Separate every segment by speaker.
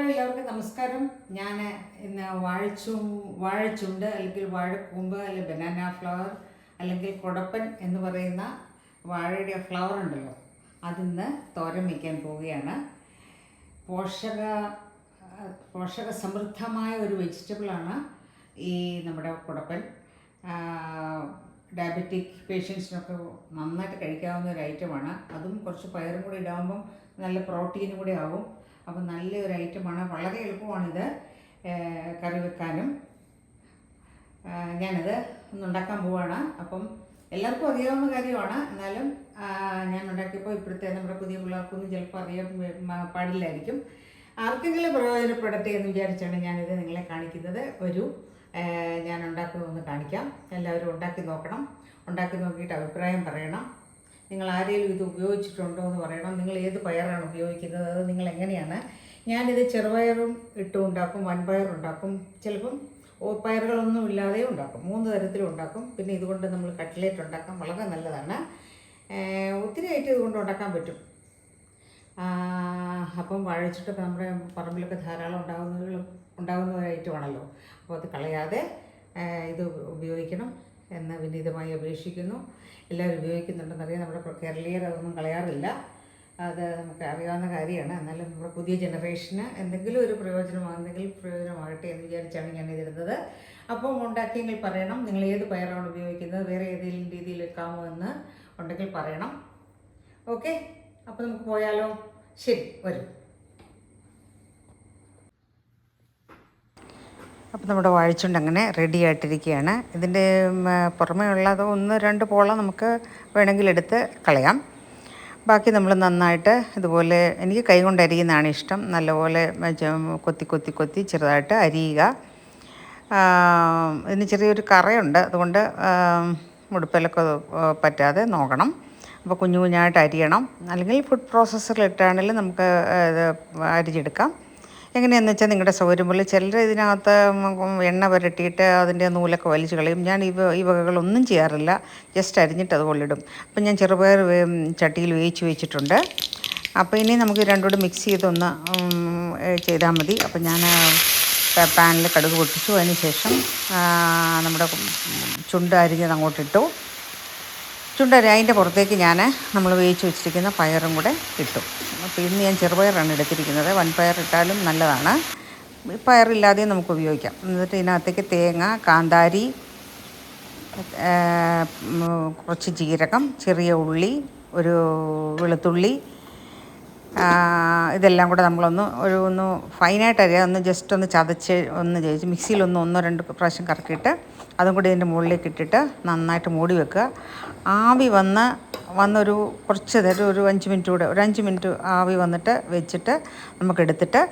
Speaker 1: Hello എല്ലാവർക്കും നമസ്കാരം. ഞാൻ ഇന്ന് വാഴച്ചു വാഴച്ചുണ്ട് അല്ലെങ്കിൽ വാഴക്കൂമ്പ് അല്ലെങ്കിൽ ബനാന ഫ്ലവർ അല്ലെങ്കിൽ കുടപ്പൻ എന്ന് പറയുന്ന വാഴയുടെ ഫ്ലവർ ഉണ്ടല്ലോ. അതിന്ന് തോരൻ വയ്ക്കാൻ പോവുകയാണ്. പോഷക പോഷക സമൃദ്ധമായ ഒരു വെജിറ്റബിളാണ് ഈ നമ്മുടെ കുടപ്പൻ. ഡയബറ്റിക് പേഷ്യൻസിനൊക്കെ നന്നായിട്ട് കഴിക്കാവുന്ന ഒരു ഐറ്റമാണ് അതും കുറച്ച് പയറും കൂടി ഇടാകുമ്പം നല്ല പ്രോട്ടീനും കൂടി ആവും. അപ്പം നല്ലൊരു ഐറ്റമാണ്. വളരെ എളുപ്പമാണിത് കറി വെക്കാനും. ഞാനത് ഒന്ന് ഉണ്ടാക്കാൻ പോവാണ്. അപ്പം എല്ലാവർക്കും അറിയാവുന്ന കാര്യമാണ്. എന്നാലും ഞാൻ ഉണ്ടാക്കിയപ്പോൾ ഇപ്പോഴത്തെ നമ്മുടെ പുതിയ പിള്ളേർക്കൊന്നും ചിലപ്പോൾ അറിയാൻ പാടില്ലായിരിക്കും. ആർക്കെങ്കിലും പ്രയോജനപ്പെടട്ടെ എന്ന് വിചാരിച്ചാണ് ഞാനിത് നിങ്ങളെ കാണിക്കുന്നത്. ഒരു ഞാൻ ഉണ്ടാക്കുന്നതൊന്ന് കാണിക്കാം. എല്ലാവരും ഉണ്ടാക്കി നോക്കണം. ഉണ്ടാക്കി നോക്കിയിട്ട് അഭിപ്രായം പറയണം. നിങ്ങൾ ആരെങ്കിലും ഇത് ഉപയോഗിച്ചിട്ടുണ്ടോ എന്ന് പറയണം. നിങ്ങൾ ഏത് പയറാണ് ഉപയോഗിക്കുന്നത്? അത് നിങ്ങൾ എങ്ങനെയാണ്? ഞാനിത് ചെറുപയറും ഇട്ടും ഉണ്ടാക്കും വൻപയർ ഉണ്ടാക്കും. ചിലപ്പം ഓ പയറുകളൊന്നും ഇല്ലാതെയും ഉണ്ടാക്കും. മൂന്ന് തരത്തിലും ഉണ്ടാക്കും. പിന്നെ ഇതുകൊണ്ട് നമ്മൾ കട്ട്ലേറ്റ് ഉണ്ടാക്കാം വളരെ നല്ലതാണ്. ഒത്തിരി ആയിട്ട് ഇതുകൊണ്ട് ഉണ്ടാക്കാൻ പറ്റും. അപ്പം വാഴച്ചിട്ടൊക്കെ നമ്മുടെ പറമ്പിലൊക്കെ ധാരാളം ഉണ്ടാകുന്നവരും ഉണ്ടാകുന്ന ഒരു അപ്പോൾ അത് കളയാതെ ഇത് ഉപയോഗിക്കണം. എന്ന് വിനീതമായി അപേക്ഷിക്കുന്നു. എല്ലാവരും ഉപയോഗിക്കുന്നുണ്ടെന്നറിയാം നമ്മുടെ കേരളീയർ അതൊന്നും കളയാറില്ല. അത് നമുക്ക് അറിയാവുന്ന കാര്യമാണ്. എന്നാലും നമ്മുടെ പുതിയ ജനറേഷന് എന്തെങ്കിലും ഒരു പ്രയോജനമാകുന്നെങ്കിൽ പ്രയോജനമാകട്ടെ എന്ന് വിചാരിച്ചാണ് ഞാൻ ഇതിരുന്നത് അപ്പം ഉണ്ടാക്കിയെങ്കിൽ പറയണം. നിങ്ങൾ ഏത് പയറാണ് ഉപയോഗിക്കുന്നത്? വേറെ ഏതെങ്കിലും രീതിയിൽ വെക്കാമോ എന്ന് ഉണ്ടെങ്കിൽ പറയണം. ഓക്കെ? അപ്പോൾ നമുക്ക് പോയാലോ? ശരി വരും. അപ്പോൾ നമ്മുടെ വാഴച്ചുണ്ട് അങ്ങനെ റെഡി ആയിട്ടിരിക്കുകയാണ്. ഇതിന്റെ പുറമേ ഉള്ളത് ഒന്ന് രണ്ട് പോള നമുക്ക് വേണമെങ്കിൽ എടുത്ത് കളയാം. ബാക്കി നമ്മൾ നന്നായിട്ട് ഇതുപോലെ എനിക്ക് കൈ കൊണ്ട് അരിയുന്നതാണ് ഇഷ്ടം. നല്ലപോലെ കൊത്തി കൊത്തി കൊത്തി ചെറുതായിട്ട് അരിയുക. ഇതിന് ചെറിയൊരു കറയുണ്ട്. അതുകൊണ്ട് മുടുപ്പിലൊക്കെ പറ്റാതെ നോക്കണം. അപ്പോൾ കുഞ്ഞു കുഞ്ഞായിട്ട് അരിയണം. അല്ലെങ്കിൽ ഫുഡ് പ്രോസസ്സറിൽ പ്രോസസ്സറിലിട്ടാണെങ്കിലും നമുക്ക് ഇത് അരിച്ചെടുക്കാം എങ്ങനെയാണെന്ന് വെച്ചാൽ നിങ്ങളുടെ സൗകര്യം പോലെ ചിലർ ഇതിനകത്ത് എണ്ണ പുരട്ടിയിട്ട് അതിന്റെ നൂലൊക്കെ വലിച്ചു കളയും. ഞാൻ ഇവ ഈ വകകളൊന്നും ചെയ്യാറില്ല. ജസ്റ്റ് അരിഞ്ഞിട്ട് അത് കൊള്ളിടും. അപ്പം ഞാൻ ചെറുപയർ ചട്ടിയിൽ വേവിച്ച് വെച്ചിട്ടുണ്ട്. അപ്പോൾ ഇനി നമുക്ക് രണ്ടുകൂടെ മിക്സ് ചെയ്തൊന്ന് ചെയ്താൽ മതി. അപ്പം ഞാൻ പാനിൽ കടുക് പൊട്ടിച്ചു. അതിന് ശേഷം നമ്മുടെ ചുണ്ട് അരിഞ്ഞത് അങ്ങോട്ടിട്ടു. ചുണ്ടരി അതിന്റെ പുറത്തേക്ക് ഞാൻ നമ്മൾ വേവിച്ച് വെച്ചിരിക്കുന്ന പയറും കൂടെ ഇട്ടു. അപ്പോൾ ഇന്ന് ഞാൻ ചെറുപയറാണ് എടുത്തിരിക്കുന്നത്. വൻപയർ ഇട്ടാലും നല്ലതാണ്. പയറില്ലാതെയും നമുക്ക് ഉപയോഗിക്കാം. എന്നിട്ട് ഇതിനകത്തേക്ക് തേങ്ങ കാന്താരി കുറച്ച് ജീരകം ചെറിയ ഉള്ളി ഒരു വെളുത്തുള്ളി ഇതെല്ലാം കൂടെ നമ്മളൊന്ന് ഒരു ഒന്ന് ഫൈനായിട്ട് അറിയാം ഒന്ന് ജസ്റ്റ് ഒന്ന് ചതച്ച് ഒന്ന് മിക്സിയിൽ മിക്സിയിലൊന്ന് ഒന്നോ രണ്ട് പ്രാവശ്യം കറക്കിയിട്ട് അതും കൂടി ഇതിന്റെ മുകളിലേക്ക് ഇട്ടിട്ട് നന്നായിട്ട് മൂടി വെക്കുക. ആവി വന്ന് വന്നൊരു കുറച്ച് നേരം ഒരു അഞ്ച് മിനിറ്റ് കൂടെ ഒരു അഞ്ച് മിനിറ്റ് ആവി വന്നിട്ട് വെച്ചിട്ട് നമുക്കെടുത്തിട്ട്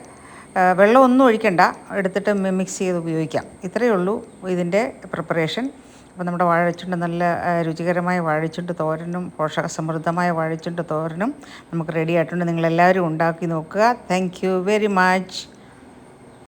Speaker 1: വെള്ളം ഒന്നും ഒഴിക്കണ്ട. എടുത്തിട്ട് മിക്സ് ചെയ്ത് ഉപയോഗിക്കാം. ഇത്രയേ ഉള്ളൂ ഇതിന്റെ പ്രിപ്പറേഷൻ അപ്പോൾ നമ്മുടെ വാഴച്ചുണ്ട് നല്ല രുചികരമായ വാഴച്ചുണ്ട് തോരനും പോഷകസമൃദ്ധമായ വാഴച്ചുണ്ട് തോരനും നമുക്ക് റെഡി ആയിട്ടുണ്ട്. നിങ്ങളെല്ലാവരും ഉണ്ടാക്കി നോക്കുക. Thank very much